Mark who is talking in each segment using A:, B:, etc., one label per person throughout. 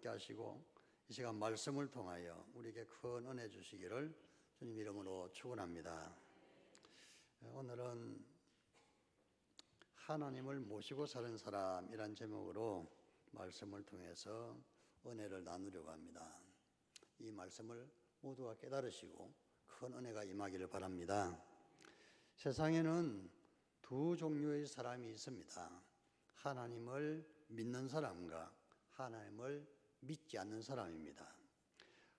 A: 함께 하시고 이 시간 말씀을 통하여 우리에게 큰 은혜 주시기를 주님 이름으로 축원합니다. 오늘은 하나님을 모시고 사는 사람이란 제목으로 말씀을 통해서 은혜를 나누려고 합니다. 이 말씀을 모두가 깨달으시고 큰 은혜가 임하기를 바랍니다. 세상에는 두 종류의 사람이 있습니다. 하나님을 믿는 사람과 하나님을 믿지 않는 사람입니다.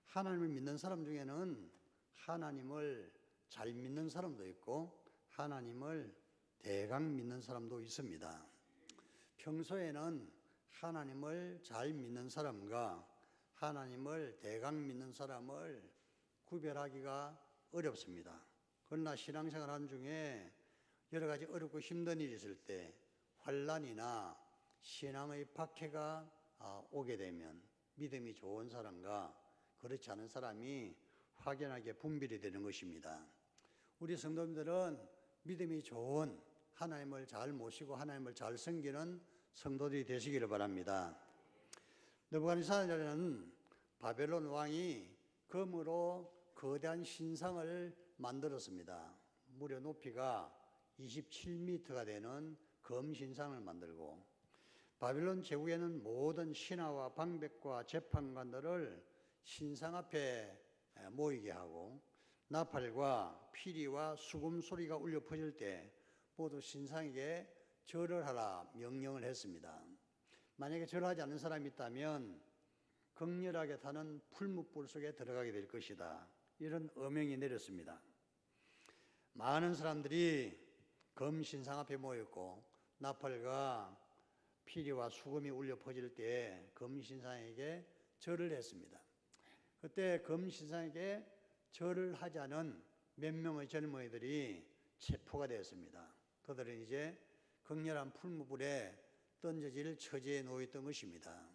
A: 하나님을 믿는 사람 중에는 하나님을 잘 믿는 사람도 있고 하나님을 대강 믿는 사람도 있습니다. 평소에는 하나님을 잘 믿는 사람과 하나님을 대강 믿는 사람을 구별하기가 어렵습니다. 그러나 신앙생활 한 중에 여러 가지 어렵고 힘든 일이 있을 때 환란이나 신앙의 박해가 아, 오게 되면 믿음이 좋은 사람과 그렇지 않은 사람이 확연하게 분별이 되는 것입니다. 우리 성도님들은 믿음이 좋은 하나님을 잘 모시고 하나님을 잘 섬기는 성도들이 되시기를 바랍니다. 느부갓네살은 바벨론 왕이 금으로 거대한 신상을 만들었습니다. 무려 높이가 27m가 되는 검 신상을 만들고 바빌론 제국에는 모든 신하와 방백과 재판관들을 신상 앞에 모이게 하고 나팔과 피리와 수금 소리가 울려 퍼질 때 모두 신상에게 절을 하라 명령을 했습니다. 만약에 절하지 않는 사람이 있다면 극렬하게 타는 풀무불 속에 들어가게 될 것이다. 이런 어명이 내렸습니다. 많은 사람들이 검 신상 앞에 모였고 나팔과 피리와 수금이 울려 퍼질 때 검신상에게 절을 했습니다. 그때 검신상에게 절을 하자는 몇 명의 젊은이들이 체포가 되었습니다. 그들은 이제 극렬한 풀무불에 던져질 처지에 놓였던 것입니다.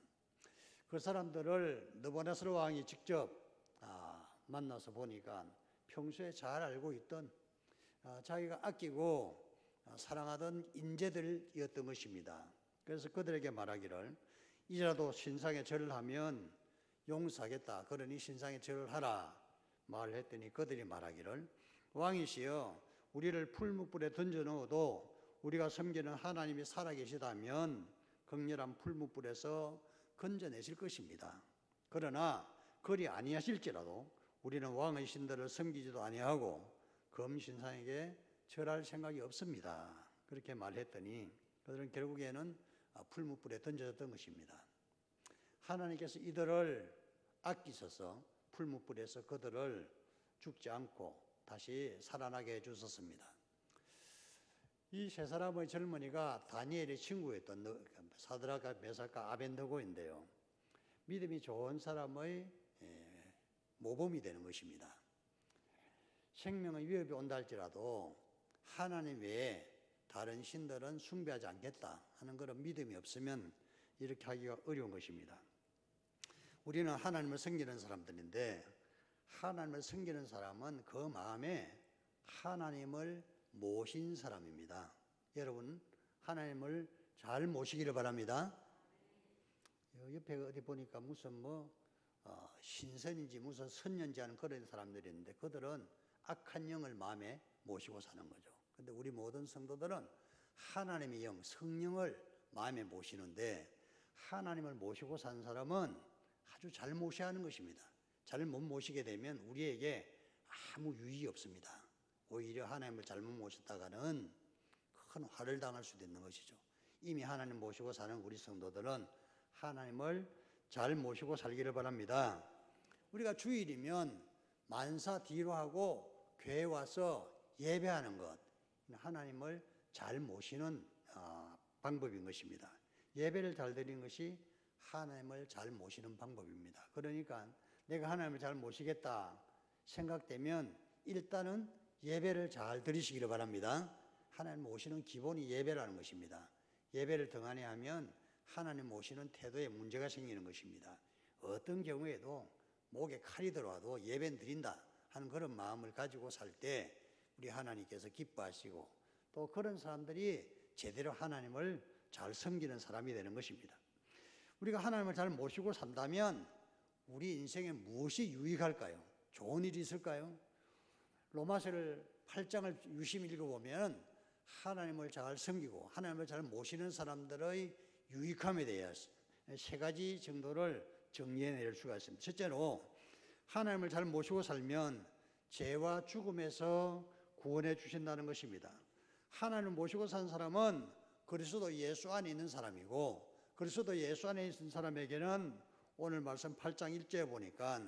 A: 그 사람들을 느보나스로 왕이 직접 아, 만나서 보니까 평소에 잘 알고 있던 아, 자기가 아끼고 아, 사랑하던 인재들이었던 것입니다. 그래서 그들에게 말하기를 이제라도 신상에 절을 하면 용서하겠다. 그러니 신상에 절을 하라. 말을 했더니 그들이 말하기를 왕이시여 우리를 풀무불에 던져 넣어도 우리가 섬기는 하나님이 살아계시다면 극렬한 풀무불에서 건져내실 것입니다. 그러나 그리 아니하실지라도 우리는 왕의 신들을 섬기지도 아니하고 검신상에게 절할 생각이 없습니다. 그렇게 말했더니 그들은 결국에는 풀무불에 던져졌던 것입니다. 하나님께서 이들을 아끼셔서 풀무불에서 그들을 죽지 않고 다시 살아나게 해주셨습니다. 이 세 사람의 젊은이가 다니엘의 친구였던 사드라가 메사카 아벤드고인데요. 믿음이 좋은 사람의 모범이 되는 것입니다. 생명의 위협이 온다 할지라도 하나님 외에 다른 신들은 숭배하지 않겠다 하는 그런 믿음이 없으면 이렇게 하기가 어려운 것입니다. 우리는 하나님을 섬기는 사람들인데 하나님을 섬기는 사람은 그 마음에 하나님을 모신 사람입니다. 여러분 하나님을 잘 모시기를 바랍니다. 옆에 어디 보니까 무슨 뭐 어, 신선인지 무슨 선년지 하는 그런 사람들이 있는데 그들은 악한 영을 마음에 모시고 사는 거죠. 근데 우리 모든 성도들은 하나님의 영, 성령을 마음에 모시는데 하나님을 모시고 산 사람은 아주 잘 모셔야 하는 것입니다. 잘 못 모시게 되면 우리에게 아무 유익이 없습니다. 오히려 하나님을 잘못 모셨다가는 큰 화를 당할 수도 있는 것이죠. 이미 하나님 모시고 사는 우리 성도들은 하나님을 잘 모시고 살기를 바랍니다. 우리가 주일이면 만사 뒤로 하고 교회 와서 예배하는 것, 하나님을 잘 모시는 어, 방법인 것입니다. 예배를 잘 드리는 것이 하나님을 잘 모시는 방법입니다. 그러니까 내가 하나님을 잘 모시겠다 생각되면 일단은 예배를 잘 드리시기를 바랍니다. 하나님 모시는 기본이 예배라는 것입니다. 예배를 등한히 하면 하나님 모시는 태도에 문제가 생기는 것입니다. 어떤 경우에도 목에 칼이 들어와도 예배는 드린다 하는 그런 마음을 가지고 살 때 우리 하나님께서 기뻐하시고 또 그런 사람들이 제대로 하나님을 잘 섬기는 사람이 되는 것입니다. 우리가 하나님을 잘 모시고 산다면 우리 인생에 무엇이 유익할까요? 좋은 일이 있을까요? 로마서를 8장을 유심히 읽어보면 하나님을 잘 섬기고 하나님을 잘 모시는 사람들의 유익함에 대해서 세 가지 정도를 정리해낼 수가 있습니다. 첫째로 하나님을 잘 모시고 살면 죄와 죽음에서 구원해 주신다는 것입니다. 하나님을 모시고 산 사람은 그리스도 예수 안에 있는 사람이고 그리스도 예수 안에 있는 사람에게는 오늘 말씀 8장 1절에 보니까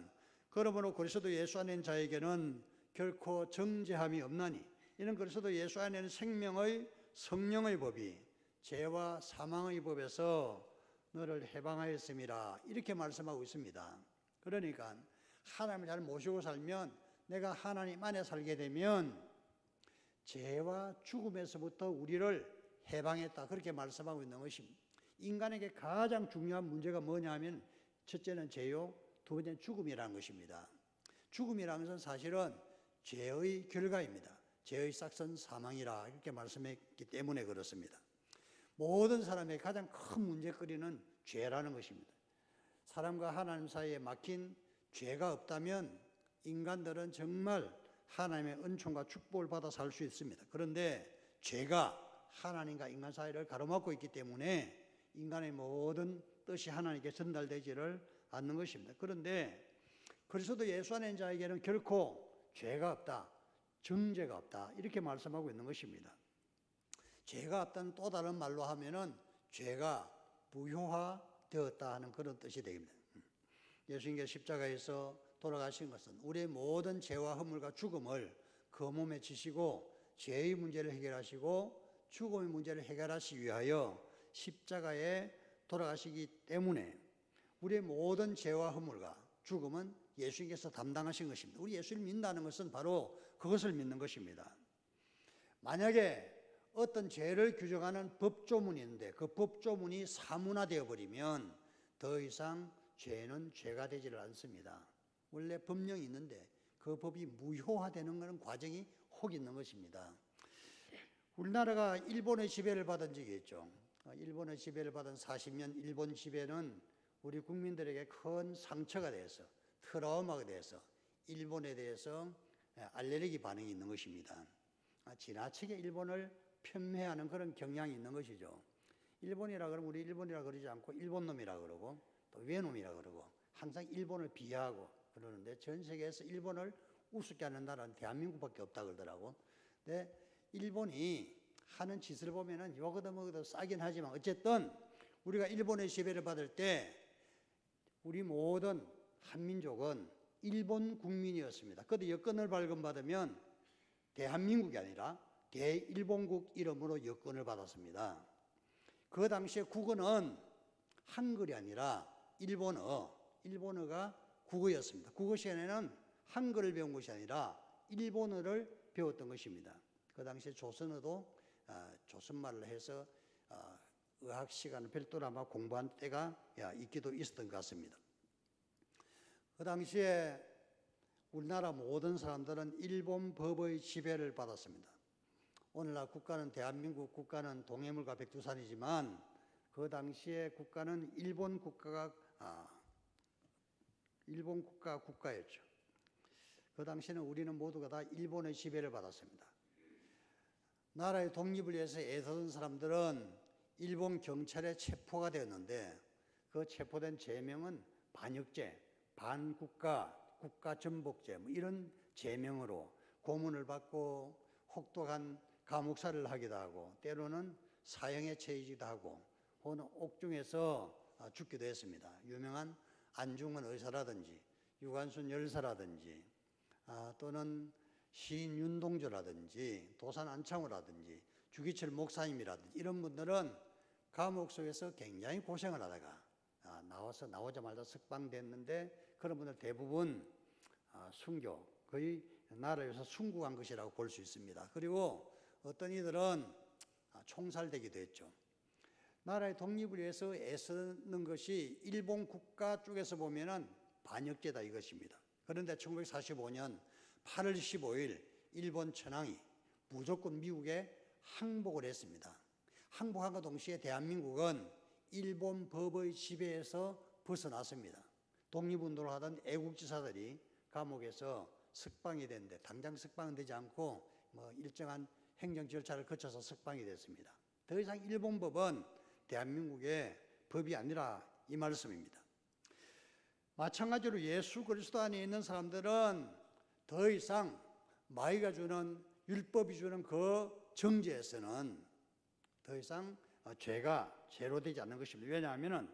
A: 그러므로 그리스도 예수 안에 있는 자에게는 결코 정죄함이 없나니 이는 그리스도 예수 안에 있는 생명의 성령의 법이 죄와 사망의 법에서 너를 해방하였음이라 이렇게 말씀하고 있습니다. 그러니까 하나님을 잘 모시고 살면 내가 하나님 안에 살게 되면 죄와 죽음에서부터 우리를 해방했다 그렇게 말씀하고 있는 것입니다. 인간에게 가장 중요한 문제가 뭐냐 하면 첫째는 죄요, 두 번째는 죽음이라는 것입니다. 죽음이라는 것은 사실은 죄의 결과입니다. 죄의 싹선 사망이라 이렇게 말씀했기 때문에 그렇습니다. 모든 사람의 가장 큰 문제거리는 죄라는 것입니다. 사람과 하나님 사이에 막힌 죄가 없다면 인간들은 정말 하나님의 은총과 축복을 받아 살 수 있습니다. 그런데 죄가 하나님과 인간 사이를 가로막고 있기 때문에 인간의 모든 뜻이 하나님께 전달되지를 않는 것입니다. 그런데 그리스도 예수 안에 자에게는 결코 죄가 없다, 정죄가 없다 이렇게 말씀하고 있는 것입니다. 죄가 없다는 또 다른 말로 하면은 죄가 무효화되었다 하는 그런 뜻이 됩니다. 예수님께 십자가에서 돌아가신 것은 우리의 모든 죄와 허물과 죽음을 그 몸에 지시고 죄의 문제를 해결하시고 죽음의 문제를 해결하시기 위하여 십자가에 돌아가시기 때문에 우리의 모든 죄와 허물과 죽음은 예수님께서 담당하신 것입니다. 우리 예수를 믿는다는 것은 바로 그것을 믿는 것입니다. 만약에 어떤 죄를 규정하는 법조문이 있는데 그 법조문이 사문화되어 버리면 더 이상 죄는 죄가 되지를 않습니다. 원래 법령이 있는데 그 법이 무효화되는 것은 과정이 혹 있는 것입니다. 우리나라가 일본의 지배를 받은 적이 있죠. 어, 일본의 지배를 받은 40년 일본 지배는 우리 국민들에게 큰 상처가 돼서 트라우마가 돼서 일본에 대해서 알레르기 반응이 있는 것입니다. 아, 지나치게 일본을 편매하는 그런 경향이 있는 것이죠. 일본이라 그러면 우리 일본이라 그러지 않고 일본 놈이라 그러고 또 외놈이라 그러고 항상 일본을 비하하고 그러는데 전 세계에서 일본을 우습게 하는 나라는 대한민국밖에 없다 그러더라고. 근데 일본이 하는 짓을 보면은 요거도 뭐거도 싸긴 하지만 어쨌든 우리가 일본의 지배를 받을 때 우리 모든 한민족은 일본 국민이었습니다. 그때 여권을 발급받으면 대한민국이 아니라 대일본국 이름으로 여권을 받았습니다. 그 당시에 국어는 한글이 아니라 일본어, 일본어가 국어였습니다. 국어 시간에는 한글을 배운 것이 아니라 일본어를 배웠던 것입니다. 그 당시에 조선어도 어, 조선말을 해서 어, 의학 시간을 별도로 아마 공부한 때가 있기도 있었던 것 같습니다. 그 당시에 우리나라 모든 사람들은 일본 법의 지배를 받았습니다. 오늘날 국가는 대한민국 국가는 동해물과 백두산이지만 그 당시에 국가는 일본 국가가 아, 일본 국가 국가였죠. 그 당시에는 우리는 모두가 다 일본의 지배를 받았습니다. 나라의 독립을 위해서 애쓰던 사람들은 일본 경찰에 체포가 되었는데 그 체포된 죄명은 반역죄, 반국가, 국가전복죄 뭐 이런 죄명으로 고문을 받고 혹독한 감옥살을 하기도 하고 때로는 사형에 처해지기도 하고 혹은 옥중에서 죽기도 했습니다. 유명한 안중근 의사라든지 유관순 열사라든지 아, 또는 시인 윤동주라든지 도산 안창호라든지 주기철 목사님이라든지 이런 분들은 감옥 속에서 굉장히 고생을 하다가 아, 나와서 나오자마자 석방됐는데 그런 분들 대부분 아, 순교 거의 나라에서 순국한 것이라고 볼 수 있습니다. 그리고 어떤 이들은 아, 총살되기도 했죠. 나라의 독립을 위해서 애쓰는 것이 일본 국가 쪽에서 보면은 반역죄다 이것입니다. 그런데 1945년 8월 15일 일본 천황이 무조건 미국에 항복을 했습니다. 항복한과 동시에 대한민국은 일본 법의 지배에서 벗어났습니다. 독립운동을 하던 애국지사들이 감옥에서 석방이 됐는데 당장 석방되지 않고 뭐 일정한 행정 절차를 거쳐서 석방이 됐습니다. 더 이상 일본 법은 대한민국의 법이 아니라 이 말씀입니다. 마찬가지로 예수 그리스도 안에 있는 사람들은 더 이상 마귀가 주는 율법이 주는 그 정죄에서는 더 이상 어, 죄가 제로되지 않는 것입니다. 왜냐하면은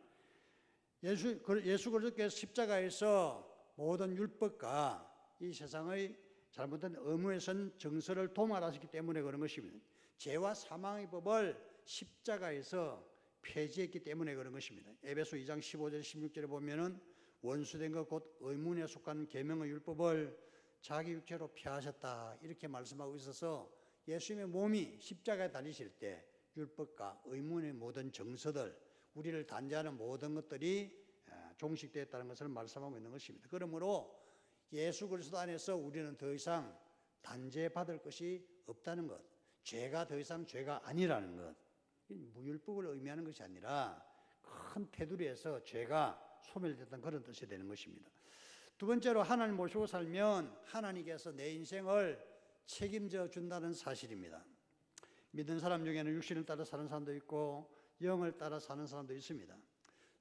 A: 예수 그- 예수 그리스도께서 십자가에서 모든 율법과 이 세상의 잘못된 의무에 선 정서를 도말하셨기 때문에 그런 것입니다. 죄와 사망의 법을 십자가에서 폐지했기 때문에 그런 것입니다. 에베소 2장 15절 16절에 보면은 원수된 것 곧 의문에 속한 계명의 율법을 자기 육체로 폐하셨다 이렇게 말씀하고 있어서 예수님의 몸이 십자가에 달리실 때 율법과 의문의 모든 정서들 우리를 단죄하는 모든 것들이 아, 종식되었다는 것을 말씀하고 있는 것입니다. 그러므로 예수 그리스도 안에서 우리는 더 이상 단죄받을 것이 없다는 것, 죄가 더 이상 죄가 아니라는 것, 이 무율법을 의미하는 것이 아니라 큰 테두리에서 죄가 소멸됐던 그런 뜻이 되는 것입니다. 두 번째로 하나님 모시고 살면 하나님께서 내 인생을 책임져 준다는 사실입니다. 믿는 사람 중에는 육신을 따라 사는 사람도 있고 영을 따라 사는 사람도 있습니다.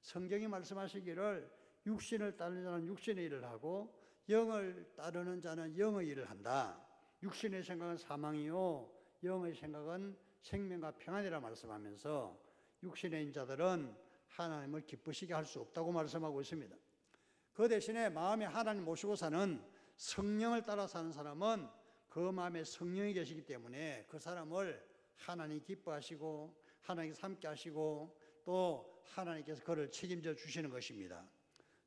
A: 성경이 말씀하시기를 육신을 따르는 자는 육신의 일을 하고 영을 따르는 자는 영의 일을 한다. 육신의 생각은 사망이요 영의 생각은 생명과 평안이라 말씀하면서 육신의 인자들은 하나님을 기쁘시게 할 수 없다고 말씀하고 있습니다. 그 대신에 마음에 하나님 모시고 사는 성령을 따라 사는 사람은 그 마음에 성령이 계시기 때문에 그 사람을 하나님 기뻐하시고 하나님께서 함께 하시고 또 하나님께서 그를 책임져 주시는 것입니다.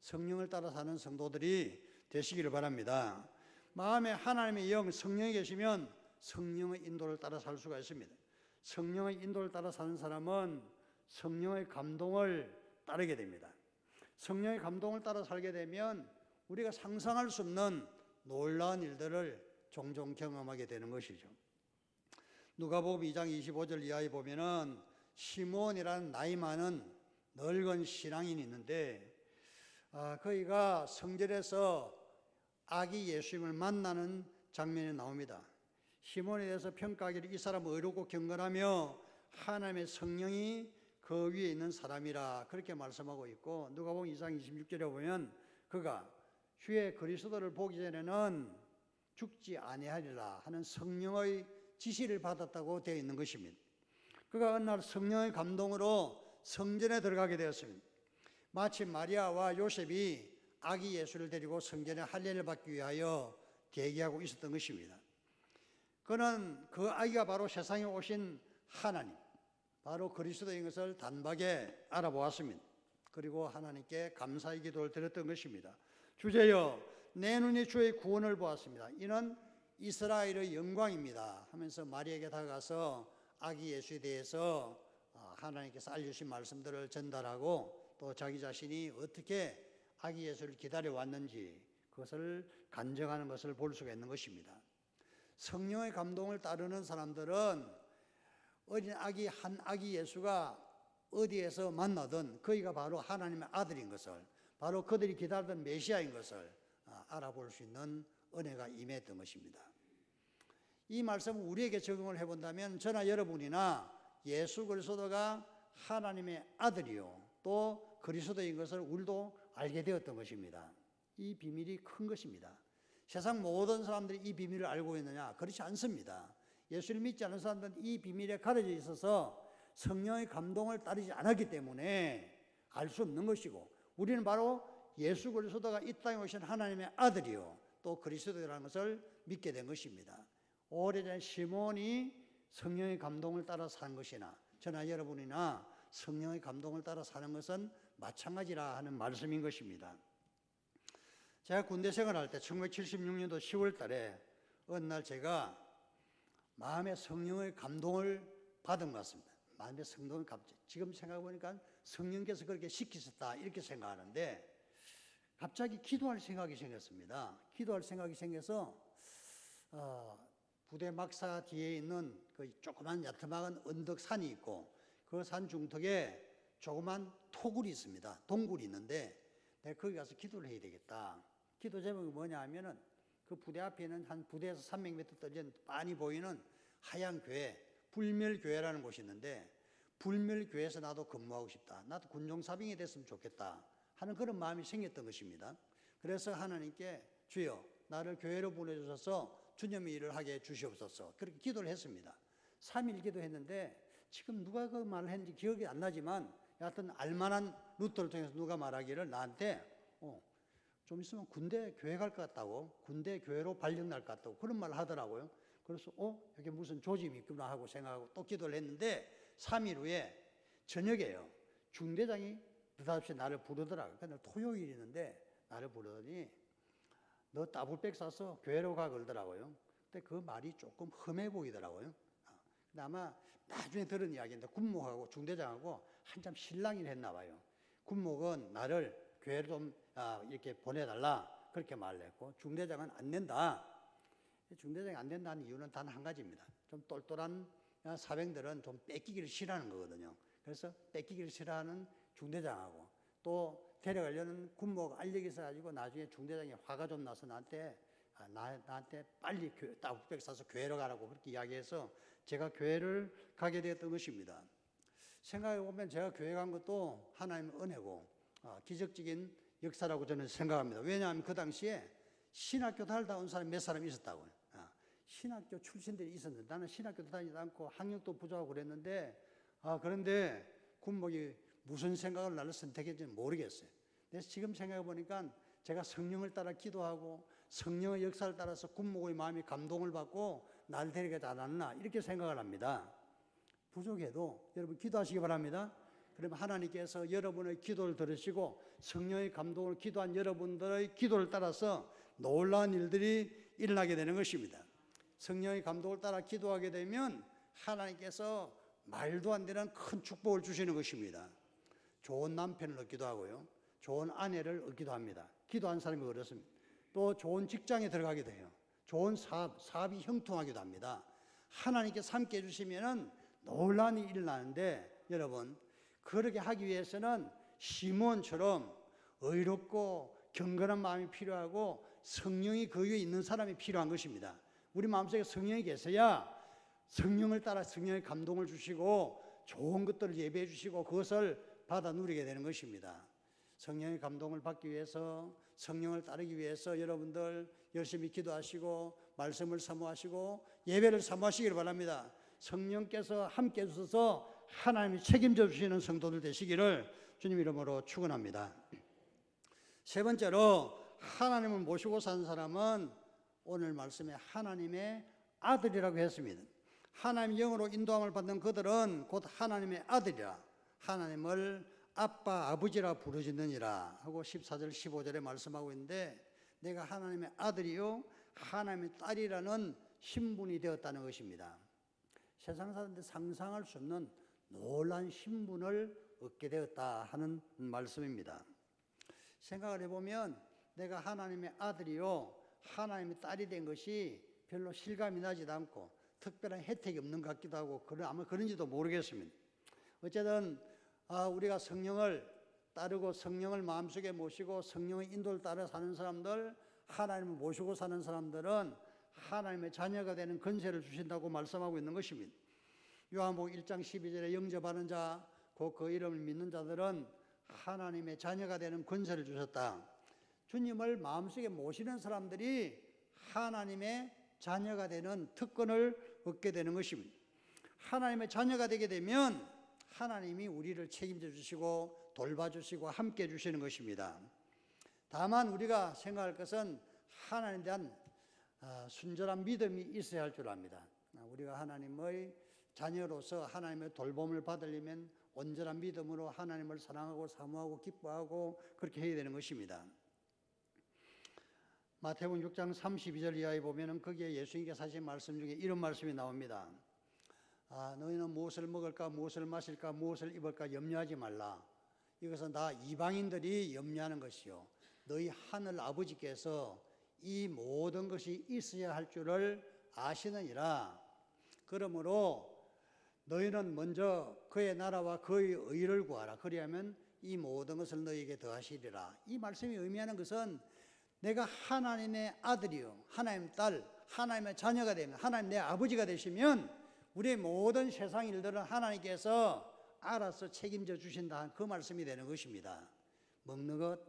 A: 성령을 따라 사는 성도들이 되시기를 바랍니다. 마음에 하나님의 영 성령이 계시면 성령의 인도를 따라 살 수가 있습니다. 성령의 인도를 따라 사는 사람은 성령의 감동을 따르게 됩니다. 성령의 감동을 따라 살게 되면 우리가 상상할 수 없는 놀라운 일들을 종종 경험하게 되는 것이죠. 누가복음 2장 25절 이하에 보면은 시몬이라는 나이 많은 늙은 신앙인이 있는데 아, 그이가 성전에서 아기 예수님을 만나는 장면이 나옵니다. 시몬에 대해서 평가하기를 이 사람 의롭고 경건하며 하나님의 성령이 그 위에 있는 사람이라 그렇게 말씀하고 있고 누가복음 2장 26절에 보면 그가 주의 그리스도를 보기 전에는 죽지 아니하리라 하는 성령의 지시를 받았다고 되어 있는 것입니다. 그가 어느 날 성령의 감동으로 성전에 들어가게 되었습니다. 마치 마리아와 요셉이 아기 예수를 데리고 성전에 할례를 받기 위하여 대기하고 있었던 것입니다. 그는 그 아기가 바로 세상에 오신 하나님, 바로 그리스도인 것을 단박에 알아보았습니다. 그리고 하나님께 감사의 기도를 드렸던 것입니다. 주제여, 내 눈이 주의 구원을 보았습니다. 이는 이스라엘의 영광입니다. 하면서 마리에게 다가가서 아기 예수에 대해서 어, 하나님께서 알려주신 말씀들을 전달하고 또 자기 자신이 어떻게 아기 예수를 기다려 왔는지 그것을 간증하는 것을 볼 수가 있는 것입니다. 성령의 감동을 따르는 사람들은 어린 아기 한 아기 예수가 어디에서 만나든 그이가 바로 하나님의 아들인 것을 바로 그들이 기다리던 메시아인 것을 아, 알아볼 수 있는 은혜가 임했던 것입니다. 이 말씀을 우리에게 적용을 해본다면 저나 여러분이나 예수 그리스도가 하나님의 아들이요 또 그리스도인 것을 우리도 알게 되었던 것입니다. 이 비밀이 큰 것입니다. 세상 모든 사람들이 이 비밀을 알고 있느냐? 그렇지 않습니다. 예수를 믿지 않는 사람들은 이 비밀에 가려져 있어서 성령의 감동을 따르지 않았기 때문에 알 수 없는 것이고 우리는 바로 예수 그리스도가 이 땅에 오신 하나님의 아들이요 또 그리스도라는 것을 믿게 된 것입니다. 오래전 시몬이 성령의 감동을 따라 산 것이나 저나 여러분이나 성령의 감동을 따라 사는 것은 마찬가지라 하는 말씀인 것입니다. 제가 군대 생활할 때 1976년도 10월 달에 어느 날 제가 마음의 성령의 감동을 받은 것 같습니다. 마음의 성령을 갑자기 지금 생각해 보니까 성령께서 그렇게 시키셨다 이렇게 생각하는데 갑자기 기도할 생각이 생겼습니다. 기도할 생각이 생겨서 어, 부대 막사 뒤에 있는 그 조그만 야트막한 언덕 산이 있고 그 산 중턱에 조그만 토굴이 있습니다. 동굴이 있는데 내가 거기 가서 기도를 해야 되겠다. 기도 제목이 뭐냐 하면은 그 부대 앞에는 한 부대에서 300m 떨어진 빤히 보이는 하얀 교회, 불멸교회라는 곳이 있는데 불멸교회에서 나도 근무하고 싶다. 나도 군종사병이 됐으면 좋겠다. 하는 그런 마음이 생겼던 것입니다. 그래서 하나님께 주여 나를 교회로 보내주셔서 주님의 일을 하게 해 주시옵소서. 그렇게 기도를 했습니다. 3일 기도했는데 지금 누가 그 말을 했는지 기억이 안 나지만 여하튼 알만한 루터를 통해서 누가 말하기를 나한테 어, 좀 있으면 군대 교회 갈 것 같다고 군대 교회로 발령 날 것 같다고 그런 말을 하더라고요. 그래서 어 여기 무슨 조짐이 있구나 하고 생각하고 또 기도를 했는데 3일 후에 저녁에요. 중대장이 느닷없이 나를 부르더라고요. 근데 토요일이는데 나를 부르더니 너 따블백 사서 교회로 가 그러더라고요. 근데 그 말이 조금 험해 보이더라고요. 아, 근데 아마 나중에 들은 이야기인데 군목하고 중대장하고 한참 신랑이를 했나 봐요. 군목은 나를 교회로 좀 아, 이렇게 보내달라 그렇게 말을 했고 중대장은 안 된다. 중대장이 안 된다는 이유는 단 한 가지입니다. 좀 똘똘한 아, 사병들은 좀 뺏기기를 싫어하는 거거든요. 그래서 뺏기기를 싫어하는 중대장하고 또 데려가려는 군목 알력이 있어가지고 나중에 중대장이 화가 좀 나서 나한테 아, 나, 나한테 빨리 교, 따북백 사서 교회로 가라고 그렇게 이야기해서 제가 교회를 가게 되었던 것입니다. 생각해 보면 제가 교회 간 것도 하나님의 은혜고 아, 기적적인 역사라고 저는 생각합니다. 왜냐하면 그 당시에 신학교 다니다 온 사람이 몇 사람 있었다고요. 아, 신학교 출신들이 있었는데 나는 신학교도 다니지 않고 학력도 부족하고 그랬는데 아 그런데 군목이 무슨 생각을 나를 선택했는지 모르겠어요. 그래서 지금 생각해 보니까 제가 성령을 따라 기도하고 성령의 역사를 따라서 군목의 마음이 감동을 받고 날 데리게 않았나 이렇게 생각을 합니다. 부족해도 여러분 기도하시기 바랍니다. 그러면 하나님께서 여러분의 기도를 들으시고 성령의 감동을 기도한 여러분들의 기도를 따라서 놀라운 일들이 일어나게 되는 것입니다. 성령의 감동을 따라 기도하게 되면 하나님께서 말도 안 되는 큰 축복을 주시는 것입니다. 좋은 남편을 얻기도 하고요. 좋은 아내를 얻기도 합니다. 기도한 사람이 그렇습니다. 또 좋은 직장에 들어가기도 해요. 좋은 사업, 사업이 형통하기도 합니다. 하나님께 함께 해주시면은 일이 일어나는데 여러분 그렇게 하기 위해서는 시몬처럼 의롭고 경건한 마음이 필요하고 성령이 그 위에 있는 사람이 필요한 것입니다. 우리 마음속에 성령이 계셔야 성령을 따라 성령의 감동을 주시고 좋은 것들을 예배해 주시고 그것을 받아 누리게 되는 것입니다. 성령의 감동을 받기 위해서 성령을 따르기 위해서 여러분들 열심히 기도하시고 말씀을 사모하시고 예배를 사모하시기를 바랍니다. 성령께서 함께 해주셔서 하나님이 책임져 주시는 성도들 되시기를 주님 이름으로 축원합니다. 세 번째로 하나님을 모시고 사는 사람은 오늘 말씀에 하나님의 아들이라고 했습니다. 하나님 영으로 인도함을 받는 그들은 곧 하나님의 아들이라 하나님을 아빠 아버지라 부르짖느니라 하고 14절 15절에 말씀하고 있는데 내가 하나님의 아들이요 하나님의 딸이라는 신분이 되었다는 것입니다. 세상 사람들 상상할 수 없는 놀란 신분을 얻게 되었다 하는 말씀입니다. 생각을 해보면 내가 하나님의 아들이요 하나님의 딸이 된 것이 별로 실감이 나지도 않고 특별한 혜택이 없는 것 같기도 하고 그런 아마 그런지도 모르겠습니다. 어쨌든 아, 우리가 성령을 따르고 성령을 마음속에 모시고 성령의 인도를 따라 사는 사람들 하나님을 모시고 사는 사람들은 하나님의 자녀가 되는 건세를 주신다고 말씀하고 있는 것입니다. 요한복음 1장 12절에 영접하는 자, 곧 그 이름을 믿는 자들은 하나님의 자녀가 되는 권세를 주셨다. 주님을 마음속에 모시는 사람들이 하나님의 자녀가 되는 특권을 얻게 되는 것입니다. 하나님의 자녀가 되게 되면 하나님이 우리를 책임져 주시고 돌봐주시고 함께 해 주시는 것입니다. 다만 우리가 생각할 것은 하나님에 대한 아, 순전한 믿음이 있어야 할 줄 압니다. 아, 우리가 하나님의 자녀로서 하나님의 돌봄을 받으려면 온전한 믿음으로 하나님을 사랑하고 사모하고 기뻐하고 그렇게 해야 되는 것입니다. 마태복음 6장 32절 이하에 보면은 거기에 예수님께서 하신 말씀 중에 이런 말씀이 나옵니다. 아, 너희는 무엇을 먹을까, 무엇을 마실까, 무엇을 입을까 염려하지 말라. 이것은 다 이방인들이 염려하는 것이요. 너희 하늘 아버지께서 이 모든 것이 있어야 할 줄을 아시느니라. 그러므로 너희는 먼저 그의 나라와 그의 의를 구하라. 그리하면 이 모든 것을 너희에게 더하시리라. 이 말씀이 의미하는 것은 내가 하나님의 아들이요, 하나님 딸, 하나님의 자녀가 되면 하나님 내 아버지가 되시면 우리의 모든 세상 일들은 하나님께서 알아서 책임져 주신다. 그 말씀이 되는 것입니다. 먹는 것,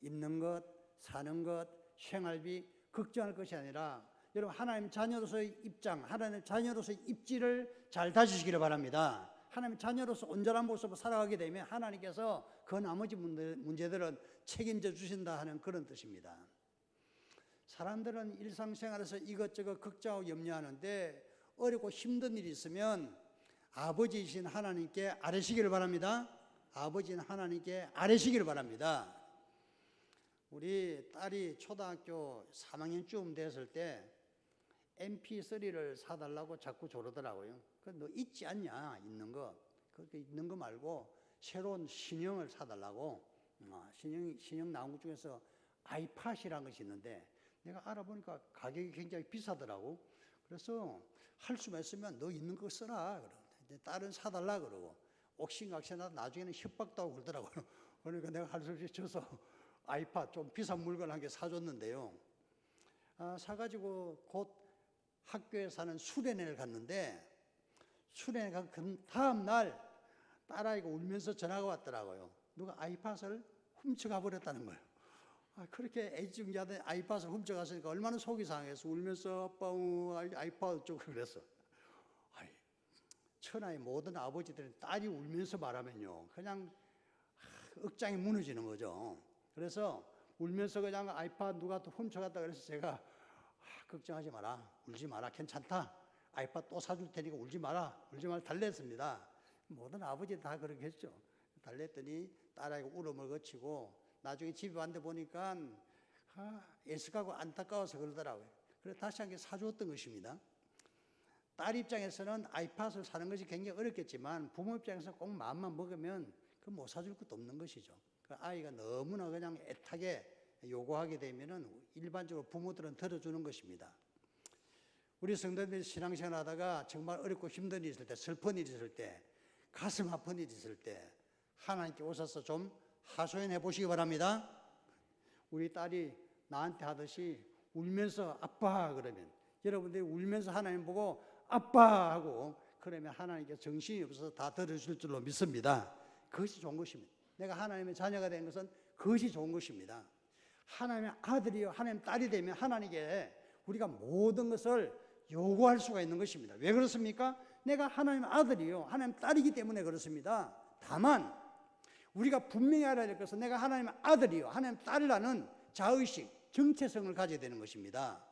A: 입는 것, 사는 것, 생활비 걱정할 것이 아니라 여러분 하나님 자녀로서의 입장, 하나님 자녀로서의 입지를 잘 다지시기를 바랍니다. 하나님 자녀로서 온전한 모습으로 살아가게 되면 하나님께서 그 나머지 문제, 문제 들은 책임져 주신다 하는 그런 뜻입니다. 사람들은 일상생활에서 이것저것 걱정하고 염려하는데 어렵고 힘든 일이 있으면 아버지이신 하나님께 아뢰시기를 바랍니다. 아버지인 하나님께 아뢰시기를 바랍니다. 우리 딸이 초등학교 3학년쯤 됐을 때 MP3를 사달라고 자꾸 조르더라고요. 그너 있지 않냐 있는 거 그렇게 있는 거 말고 새로운 신형을 사달라고 어, 신형 신형 나온 것 중에서 아이팟이라는 것이 있는데 내가 알아보니까 가격이 굉장히 비싸더라고. 그래서 할 수만 있으면 너 있는 거 써라. 그러고 딸은 사달라 그러고 옥신각신하다 나중에는 협박도 하고 그러더라고요. 그러니까 내가 할 수 없이 줘서 아이팟 좀 비싼 물건 한 개 사줬는데요. 아, 사가지고 곧 학교에 사는 수련회를 갔는데 수련회 간그 다음 날 딸아이가 울면서 전화가 왔더라고요. 누가 아이팟을 훔쳐가 버렸다는 거예요. 아, 그렇게 애지중지하던 아이팟을 훔쳐갔으니까 얼마나 속이 상해서 울면서 아빠 어, 아이- 아이팟 어쩌고 그랬어. 아이, 천하의 모든 아버지들은 딸이 울면서 말하면요. 그냥 하, 억장이 무너지는 거죠. 그래서 울면서 그냥 아이팟 누가 또 훔쳐갔다 그래서 제가 아, 걱정하지 마라. 울지 마라. 괜찮다. 아이팟 또 사줄 테니까 울지 마라. 울지 말라 달랬습니다. 모든 아버지 다 그렇게 했죠. 달랬더니 딸아이가 울음을 거치고 나중에 집에 왔는데 보니까 아, 애석하고 안타까워서 그러더라고요. 그래서 다시 한 개 사주었던 것입니다. 딸 입장에서는 아이팟을 사는 것이 굉장히 어렵겠지만 부모 입장에서 꼭 마음만 먹으면 그 못 사줄 것도 없는 것이죠. 그 아이가 너무나 그냥 애타게 요구하게 되면은 일반적으로 부모들은 들어주는 것입니다. 우리 성도들이 신앙생활 하다가 정말 어렵고 힘든 일이 있을 때, 슬픈 일이 있을 때, 가슴 아픈 일이 있을 때, 하나님께 오셔서 좀 하소연해 보시기 바랍니다. 우리 딸이 나한테 하듯이 울면서 아빠 그러면 여러분들이 울면서 하나님 보고 아빠 하고 그러면 하나님께 정신이 없어서 다 들어줄 줄로 믿습니다. 그것이 좋은 것입니다. 내가 하나님의 자녀가 된 것은 그것이 좋은 것입니다. 하나님의 아들이요, 하나님 딸이 되면 하나님께 우리가 모든 것을 요구할 수가 있는 것입니다. 왜 그렇습니까? 내가 하나님 아들이요, 하나님 딸이기 때문에 그렇습니다. 다만 우리가 분명히 알아야 될 것은 내가 하나님 아들이요, 하나님 딸이라는 자의식, 정체성을 가져야 되는 것입니다.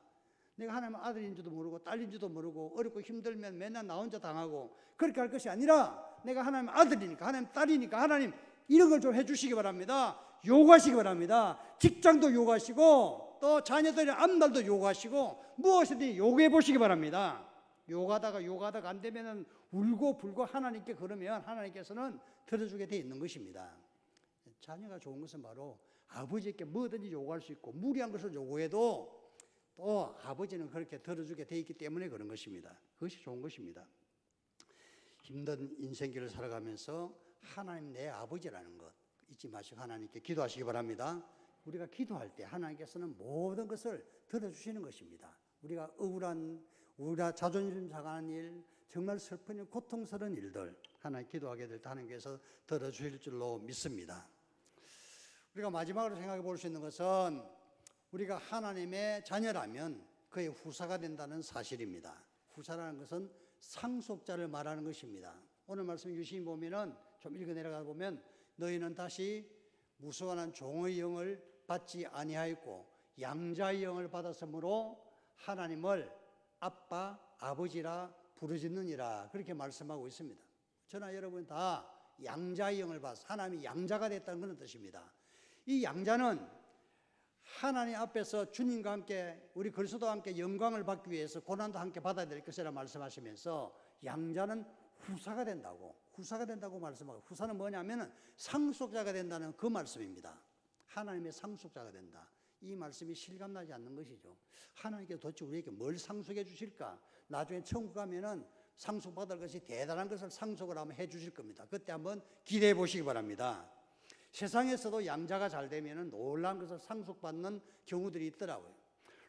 A: 내가 하나님 아들인지도 모르고 딸인지도 모르고 어렵고 힘들면 맨날 나 혼자 당하고 그렇게 할 것이 아니라 내가 하나님 아들이니까 하나님 딸이니까 하나님 이런 걸 좀 해주시기 바랍니다. 요구하시기 바랍니다. 직장도 요구하시고 또 자녀들의 앞날도 요구하시고 무엇이든 요구해 보시기 바랍니다. 요구하다가 요구하다가 안 되면은 울고 불고 하나님께 그러면 하나님께서는 들어주게 돼 있는 것입니다. 자녀가 좋은 것은 바로 아버지께 뭐든지 요구할 수 있고 무리한 것을 요구해도 또 아버지는 그렇게 들어주게 돼 있기 때문에 그런 것입니다. 그것이 좋은 것입니다. 힘든 인생길을 살아가면서 하나님 내 아버지라는 것 잊지 마시고 하나님께 기도하시기 바랍니다. 우리가 기도할 때 하나님께서는 모든 것을 들어주시는 것입니다. 우리가 억울한 우리가 자존심 상하는 일, 정말 슬픈 일, 고통스러운 일들 하나님 기도하게 될 때 하나님께서 들어주실 줄로 믿습니다. 우리가 마지막으로 생각해 볼 수 있는 것은 우리가 하나님의 자녀라면 그의 후사가 된다는 사실입니다. 후사라는 것은 상속자를 말하는 것입니다. 오늘 말씀 유심히 보면은 좀 읽어 내려가 보면 너희는 다시 무수한 종의 영을 받지 아니하였고 양자의 영을 받았으므로 하나님을 아빠 아버지라 부르짖느니라 그렇게 말씀하고 있습니다. 저나 여러분 다 양자의 영을 받아 하나님이 양자가 됐다는 그런 뜻입니다. 이 양자는 하나님 앞에서 주님과 함께 우리 그리스도와 함께 영광을 받기 위해서 고난도 함께 받아야 될 것이라 말씀하시면서 양자는 후사가 된다고 후사가 된다고 말씀하고 후사는 뭐냐면은 상속자가 된다는 그 말씀입니다. 하나님의 상속자가 된다. 이 말씀이 실감나지 않는 것이죠. 하나님께 도대체 우리에게 뭘 상속해 주실까? 나중에 천국 가면은 상속받을 것이 대단한 것을 상속을 한번 해 주실 겁니다. 그때 한번 기대해 보시기 바랍니다. 세상에서도 양자가 잘 되면 놀라운 것을 상속받는 경우들이 있더라고요.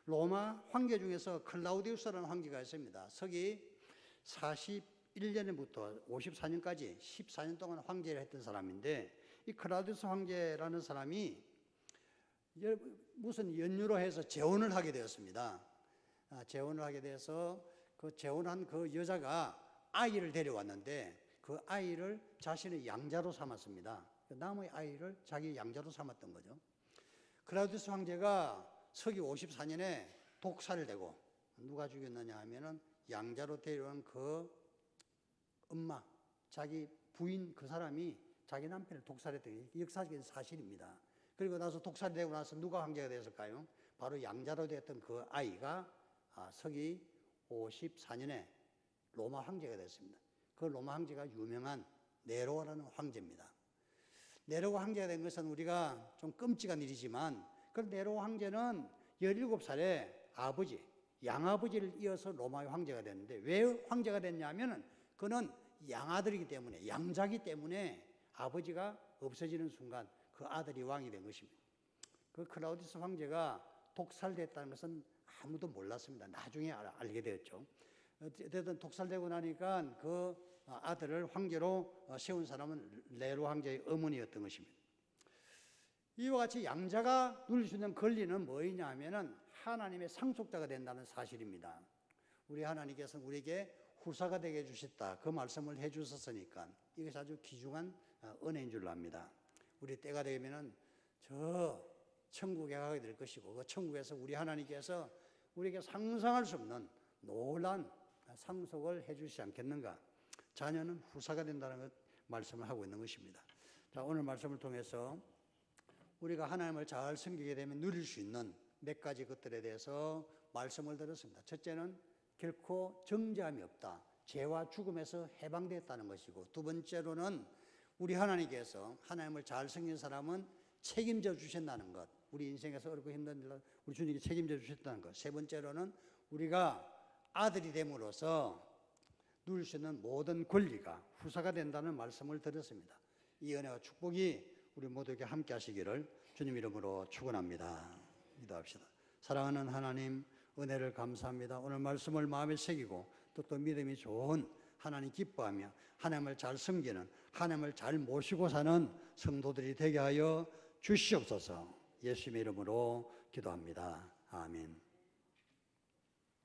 A: 로마 황제 중에서 클라우디우스라는 황제가 있습니다. 서기 41년부터 54년까지 14년 동안 황제를 했던 사람인데 이 클라우디우스 황제라는 사람이 여- 무슨 연유로 해서 재혼을 하게 되었습니다. 아, 재혼을 하게 돼서 그 재혼한 그 여자가 아이를 데려왔는데 그 아이를 자신의 양자로 삼았습니다. 그 남의 아이를 자기 양자로 삼았던 거죠. 클라우디우스 황제가 서기 54년에 독살을 되고 누가 죽였느냐 하면은 양자로 데려온 그 엄마, 자기 부인 그 사람이 자기 남편을 독살했던 게 역사적인 사실입니다. 그리고 나서 독살되고 나서 누가 황제가 되었을까요? 바로 양자로 되었던 그 아이가 아, 서기 54년에 로마 황제가 됐습니다. 그 로마 황제가 유명한 네로라는 황제입니다. 네로 황제가 된 것은 우리가 좀 끔찍한 일이지만 그 네로 황제는 17살에 아버지, 양아버지를 이어서 로마의 황제가 됐는데 왜 황제가 됐냐면은 그는 양아들이기 때문에 양자기 때문에 아버지가 없어지는 순간 그 아들이 왕이 된 것입니다. 그 클라우디스 황제가 독살됐다는 것은 아무도 몰랐습니다. 나중에 알- 알게 되었죠. 어쨌든 독살되고 나니까 그 아들을 황제로 세운 사람은 네로 황제의 어머니였던 것입니다. 이와 같이 양자가 누릴 수 있는 권리는 뭐이냐 하면은 하나님의 상속자가 된다는 사실입니다. 우리 하나님께서 우리에게 후사가 되게 해주셨다. 그 말씀을 해주셨으니까 이것이 아주 귀중한 어, 은혜인 줄로 압니다. 우리 때가 되면은 저 천국에 가게 될 것이고 그 천국에서 우리 하나님께서 우리에게 상상할 수 없는 놀란 상속을 해주시지 않겠는가? 자녀는 후사가 된다는 것 말씀을 하고 있는 것입니다. 자 오늘 말씀을 통해서 우리가 하나님을 잘 섬기게 되면 누릴 수 있는 몇 가지 것들에 대해서 말씀을 들었습니다. 첫째는 결코 정죄함이 없다. 죄와 죽음에서 해방됐다는 것이고 두 번째로는 우리 하나님께서 하나님을 잘 섬긴 사람은 책임져 주신다는 것. 우리 인생에서 어렵고 힘든 일을 우리 주님이 책임져 주셨다는 것. 세 번째로는 우리가 아들이 됨으로써 누릴 수 있는 모든 권리가 후사가 된다는 말씀을 들었습니다. 이 은혜와 축복이 우리 모두에게 함께 하시기를 주님 이름으로 축원합니다. 기도합시다. 사랑하는 하나님 은혜를 감사합니다. 오늘 말씀을 마음에 새기고 또 또 믿음이 좋은 하나님 기뻐하며 하나님을 잘 섬기는 하나님을 잘 모시고 사는 성도들이 되게 하여 주시옵소서. 예수님의 이름으로 기도합니다. 아멘.